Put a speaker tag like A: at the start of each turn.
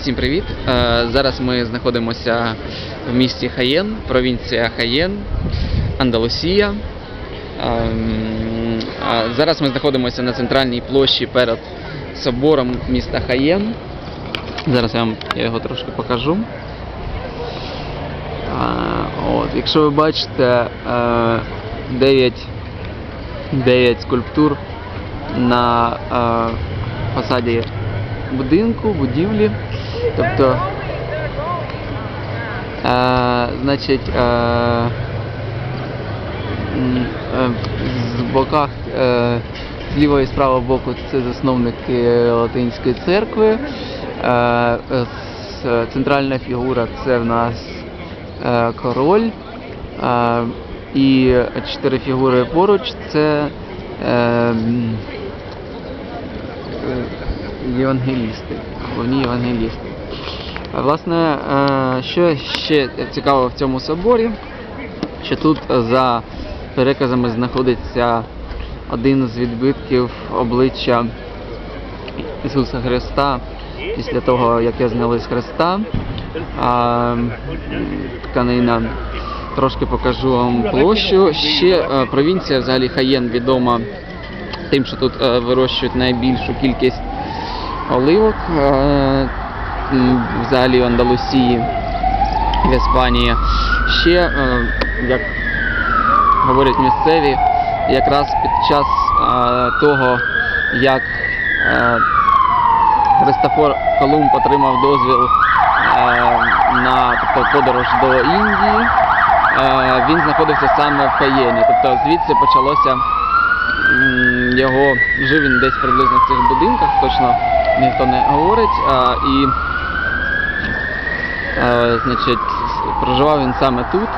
A: Всім привіт! Е, Зараз ми знаходимося в місті Хаєн, провінція Хаєн, Андалусія. Ем, Зараз ми знаходимося на центральній площі перед собором міста Хаєн. Зараз я вам я його трошки покажу. От, якщо ви бачите 9, 9 скульптур на е, фасаді будинку, будівлі. Тобто, е, значить, е, е, з боках е, з лівого і з правого боку це засновники Латинської церкви. Е, е, центральна фігура це в нас е, король. Е, і чотири фігури поруч це е, євангелісти, головні євангелісти. Власне, е, що ще цікаво в цьому соборі, що тут за переказами знаходиться один з відбитків обличчя Ісуса Христа після того, як його зняли з Христа. Тканина. Трошки покажу вам площу. Ще е, провінція взагалі Хаєн відома тим, що тут е, вирощують найбільшу кількість оливок е, взагалі в Андалусії в Іспанії. Ще, е, як говорять місцеві, якраз під час е, того, як Христофор Колумб отримав дозвіл на подорож до Індії, він знаходився саме в Каєні. Тобто звідси почалося його жив він десь приблизно в цих будинках, точно ніхто не говорить. А, і а, значить, проживав він саме тут.